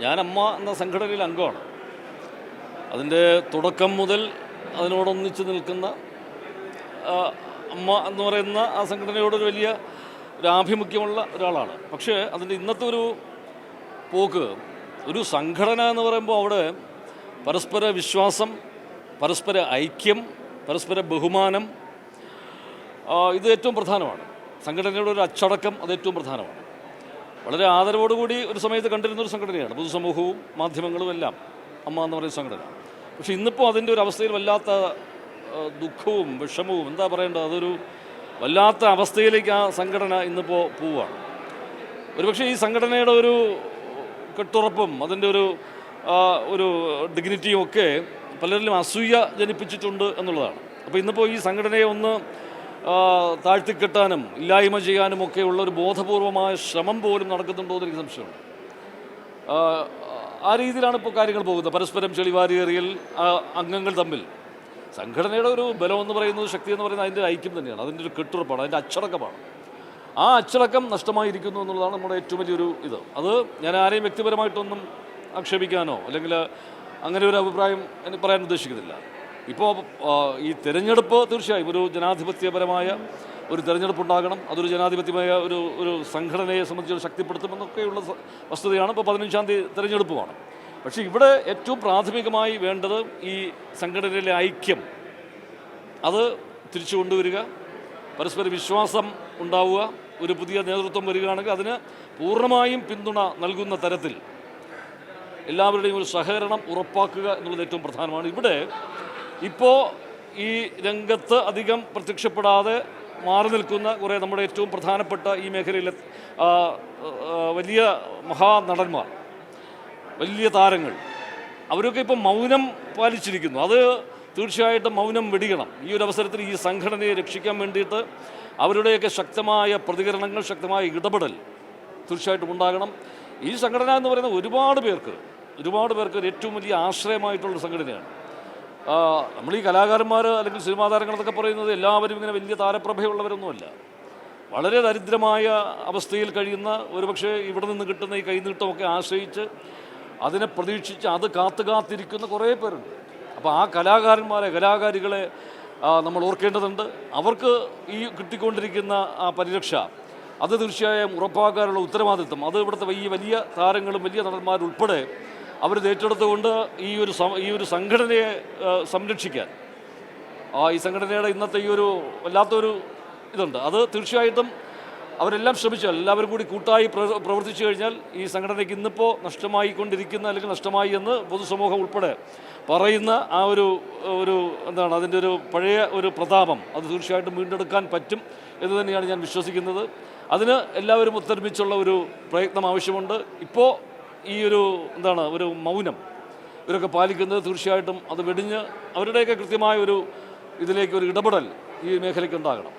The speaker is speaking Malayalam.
ഞാൻ അമ്മ എന്ന സംഘടനയിൽ അംഗമാണ്. അതിന്റെ തുടക്കം മുതൽ അതിനോടൊന്നിച്ച് നിൽക്കുന്ന അമ്മ എന്ന് പറയുന്ന ആ സംഘടനയോടൊരു വലിയ ഒരു ആഭിമുഖ്യമുള്ള ഒരാളാണ്. പക്ഷേ അതിന്റെ ഇന്നത്തെ ഒരു പോക്ക് ഒരു സംഘടന എന്ന് പറയുമ്പോൾ അവിടെ പരസ്പര വിശ്വാസം പരസ്പര ഐക്യം പരസ്പര ബഹുമാനം ഇത് ഏറ്റവും പ്രധാനമാണ്. സംഘടനയുടെ ഒരു അച്ചടക്കം അത് ഏറ്റവും പ്രധാനമാണ്. വളരെ ആദരവോടുകൂടി ഒരു സമയത്ത് കണ്ടിരുന്ന ഒരു സംഘടനയാണ്. പൊതുസമൂഹവും മാധ്യമങ്ങളും എല്ലാം അമ്മ എന്ന് പറയുന്ന സംഘടന. പക്ഷെ ഇന്നിപ്പോൾ അതിന്റെ ഒരു അവസ്ഥയിൽ വല്ലാത്ത ദുഃഖവും വിഷമവും എന്താ പറയേണ്ടത്? അതൊരു വല്ലാത്ത അവസ്ഥയിലേക്ക് ആ സംഘടന ഇന്നിപ്പോൾ പോവുകയാണ് ഒരുപക്ഷെ ഈ സംഘടനയുടെ ഒരു കെട്ടുറപ്പും അതിന്റെ ഒരു ഒരു ഡിഗ്നിറ്റിയും ഒക്കെ പലരിലും അസൂയ ജനിപ്പിച്ചിട്ടുണ്ട് എന്നുള്ളതാണ്. അപ്പോൾ ഇന്നിപ്പോൾ ഈ സംഘടനയെ ഒന്ന് താഴ്ത്തിക്കെട്ടാനും ഇല്ലായ്മ ചെയ്യാനും ഒക്കെ ഉള്ള ഒരു ബോധപൂർവമായ ശ്രമം പോലും നടക്കുന്നുണ്ടോ എന്ന് എനിക്ക് സംശയമുണ്ട്. ആ, ആ രീതിയിലാണ് ഇപ്പോൾ കാര്യങ്ങൾ പോകുന്നത്. പരസ്പരം ചെളിവാരിയേറിയൽ അംഗങ്ങൾ തമ്മിൽ. സംഘടനയുടെ ഒരു ബലം എന്ന് പറയുന്നത് ശക്തി എന്ന് പറയുന്നത് അതിന്റെ ഐക്യം തന്നെയാണ്. അതിന്റെ ഒരു കെട്ടുറപ്പാണ് അതിന്റെ അച്ചടക്കമാണ്. ആ അച്ചടക്കം നഷ്ടമായിരിക്കുന്നു എന്നുള്ളതാണ് നമ്മുടെ ഏറ്റവും വലിയൊരു ഇത്. അത് ഞാൻ ആരെയും വ്യക്തിപരമായിട്ടൊന്നും ആക്ഷേപിക്കാനോ അല്ലെങ്കിൽ അങ്ങനെ ഒരു അഭിപ്രായം എനിക്ക് പറയാൻ ഉദ്ദേശിക്കുന്നില്ല. ഇപ്പോൾ ഈ തിരഞ്ഞെടുപ്പ് തീർച്ചയായും ഒരു ജനാധിപത്യപരമായ ഒരു തിരഞ്ഞെടുപ്പ് ഉണ്ടാകണം അതൊരു ജനാധിപത്യമായ ഒരു ഒരു സംഘടനയെ സംബന്ധിച്ച് ശക്തിപ്പെടുത്തുമെന്നൊക്കെയുള്ള വസ്തുതയാണ് ഇപ്പോൾ പതിനഞ്ചാം തീയതി തിരഞ്ഞെടുപ്പുമാണ്. പക്ഷേ ഇവിടെ ഏറ്റവും പ്രാഥമികമായി വേണ്ടത് ഈ സംഘടനയിലെ ഐക്യം. അത് തിരിച്ചു കൊണ്ടുവരിക പരസ്പര വിശ്വാസം ഉണ്ടാവുക ഒരു പുതിയ നേതൃത്വം വരികയാണെങ്കിൽ അതിന് പൂർണമായും പിന്തുണ നൽകുന്ന തരത്തിൽ എല്ലാവരുടെയും ഒരു സഹകരണം ഉറപ്പാക്കുക എന്നുള്ളത് ഏറ്റവും പ്രധാനമാണ്. ഇവിടെ ഇപ്പോൾ ഈ രംഗത്ത് അധികം പ്രത്യക്ഷപ്പെടാതെ മാറി നിൽക്കുന്ന കുറേ നമ്മുടെ ഏറ്റവും പ്രധാനപ്പെട്ട ഈ മേഖലയിലെ വലിയ മഹാനടന്മാർ വലിയ താരങ്ങൾ അവരൊക്കെ ഇപ്പോൾ മൗനം പാലിച്ചിരിക്കുന്നു. അത് തീർച്ചയായിട്ടും മൗനം വെടിയണം. ഈ ഒരു അവസരത്തിൽ ഈ സംഘടനയെ രക്ഷിക്കാൻ വേണ്ടിയിട്ട് അവരുടെയൊക്കെ ശക്തമായ പ്രതികരണങ്ങൾ ശക്തമായ ഇടപെടൽ തീർച്ചയായിട്ടും ഉണ്ടാകണം. ഈ സംഘടന എന്ന് പറയുന്നത് ഒരുപാട് പേർക്ക് ഒരുപാട് പേർക്ക് ഏറ്റവും വലിയ ആശ്രയമായിട്ടുള്ള സംഘടനയാണ്. നമ്മൾ ഈ കലാകാരന്മാർ അല്ലെങ്കിൽ സിനിമാ താരങ്ങളെന്നൊക്കെ പറയുന്നത് എല്ലാവരും ഇങ്ങനെ വലിയ താരപ്രഭയുള്ളവരൊന്നുമല്ല. വളരെ ദരിദ്രമായ അവസ്ഥയിൽ കഴിയുന്ന ഒരുപക്ഷെ ഇവിടെ നിന്ന് കിട്ടുന്ന ഈ കൈനീട്ടമൊക്കെ ആശ്രയിച്ച് അതിനെ പ്രതീക്ഷിച്ച് അത് കാത്തു കാത്തിരിക്കുന്ന കുറേ പേരുണ്ട്. അപ്പോൾ ആ കലാകാരന്മാരെ കലാകാരികളെ നമ്മൾ ഓർക്കേണ്ടതുണ്ട്. അവർക്ക് ഈ കിട്ടിക്കൊണ്ടിരിക്കുന്ന ആ പരിരക്ഷ അത് തീർച്ചയായും ഉറപ്പാക്കാനുള്ള ഉത്തരവാദിത്വം. അത് ഇവിടുത്തെ ഈ വലിയ താരങ്ങളും വലിയ നടന്മാരുൾപ്പെടെ അവർ ഏറ്റെടുത്തുകൊണ്ട് ഈ ഒരു ഈ ഒരു സംഘടനയെ സംരക്ഷിക്കാൻ. ആ ഈ സംഘടനയുടെ ഇന്നത്തെ ഈ ഒരു വല്ലാത്തൊരു ഇതുണ്ട്. അത് തീർച്ചയായിട്ടും അവരെല്ലാം ശ്രമിച്ചാൽ എല്ലാവരും കൂടി കൂട്ടായി പ്രവർത്തിച്ചു കഴിഞ്ഞാൽ ഈ സംഘടനയ്ക്ക് ഇന്നിപ്പോൾ നഷ്ടമായിക്കൊണ്ടിരിക്കുന്ന അല്ലെങ്കിൽ നഷ്ടമായി എന്ന് പൊതുസമൂഹം ഉൾപ്പെടെ പറയുന്ന ആ ഒരു ഒരു എന്താണ് അതിന്റെ ഒരു പഴയ ഒരു പ്രതാപം അത് തീർച്ചയായിട്ടും വീണ്ടെടുക്കാൻ പറ്റും എന്ന് തന്നെയാണ് ഞാൻ വിശ്വസിക്കുന്നത്. അതിന് എല്ലാവരും ഒത്തൊരുമിച്ചുള്ള ഒരു പ്രയത്നം ആവശ്യമുണ്ട്. ഇപ്പോൾ ഈ ഒരു എന്താണ് ഒരു മൗനം ഇവരൊക്കെ പാലിക്കുന്നത് തീർച്ചയായിട്ടും അത് വെടിഞ്ഞ് അവരുടെയൊക്കെ കൃത്യമായ ഒരു ഇതിലേക്ക് ഒരു ഇടപെടൽ ഈ മേഖലയ്ക്ക് ഉണ്ടാകണം.